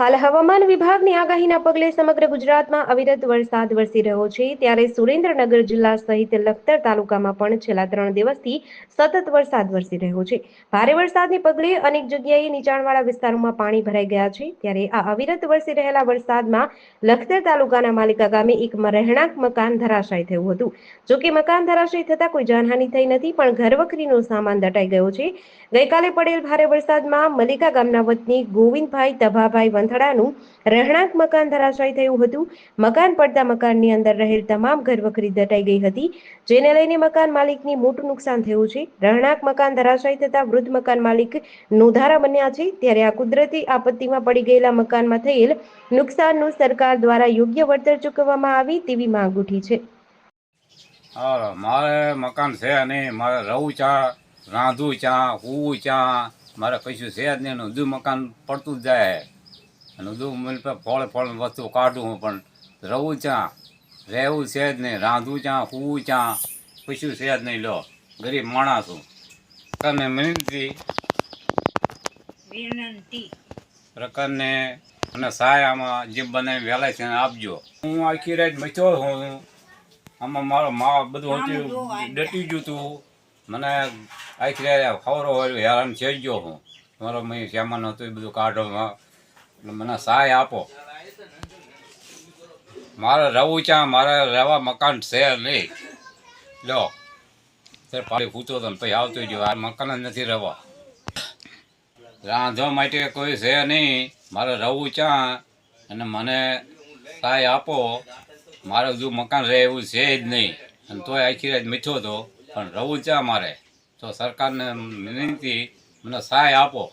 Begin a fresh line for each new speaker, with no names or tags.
હાલ હવામાન વિભાગની આગાહીના પગલે સમગ્ર ગુજરાતમાં અવિરત વરસાદ વરસી રહ્યો છે. ત્યારે સુરેન્દ્રનગર જિલ્લા સહિત લખતર તાલુકામાં પણ છેલ્લા ત્રણ દિવસથી સતત વરસાદ વરસી રહ્યો છે. ભારે વરસાદને પગલે અનેક જગ્યાએ નીચાણવાળા વિસ્તારોમાં પાણી ભરાઈ ગયા છે. ત્યારે આ અવિરત વરસી રહેલા વરસાદમાં લખતર તાલુકાના માલિકા ગામે એક રહેણાંક મકાન ધરાશાય થયું હતું. જો કે મકાન ધરાશાય થતાં કોઈ જાનહાનિ થઈ નથી, પણ ઘરવખરીનો સામાન દટાઈ ગયો છે. ગઈકાલે પડેલ ભારે વરસાદમાં મલિકા ગામના વતની ગોવિંદભાઈ તભાભાઈ વંથડાનું રહેણાંક મકાન ધરાશાયી થયું હતું. મકાન પડતા મકાનની અંદર રહેલ તમામ ઘરવખરી દટાઈ ગઈ હતી, જેને લઈને મકાન માલિકની મોટું નુકસાન થયું છે. રહેણાંક મકાન ધરાશાયી થતા વૃદ્ધ મકાન માલિક નોધારા બન્યા છે, ત્યારે આ કુદરતી આપત્તિમાં પડી ગયેલા મકાનમાં થયેલ નુકસાનનું સરકાર દ્વારા યોગ્ય વળતર ચૂકવવામાં આવી તેવી માંગ ઉઠી છે.
મારે મકાન છે નહીં, મારે રહું ચા રાંધું ચા હું ચા, મારે કશું છે જ નહીં મકાન પડતું જ જાય. અને બધું મને ફળ ફળ વસ્તુ કાઢું હું પણ રહું ચા રહેવું છે જ નહીં. રાંધું ચા હું ચા પૂછ્યું છે જ નહીં. લો ગરીબ માણસ હું. તમે વિનંતી.
વિનંતી.
પ્રકારને અને સાયામાં જે બનાવી વહેલા છે આપજો. હું આખી રાત મચ્યો હું આમાં મારો મા બધું હતું ડટી ગયું હતું મને આખી રાત ખવરો હોય હેરાન થઈ ગયો હું. મારો મેં સામાન હતું એ બધું કાઢો એટલે મને સહાય આપો. મારે રહેવું ચા મારે રહેવા મકાન છે નહીં. લો ત્યારે પાડી પૂછતો હતો પછી આવતો ગયો આ મકાન જ નથી રહેવા. રાંધવા માટે કોઈ છે નહીં. મારે રહું ચા અને મને સહાય આપો. મારે જો મકાન રહે એવું છે જ નહીં. અને તોય આખી રાત મીઠો હતો. પણ રહું ચા મારે. તો સરકારને વિનંતી, મને સહાય આપો.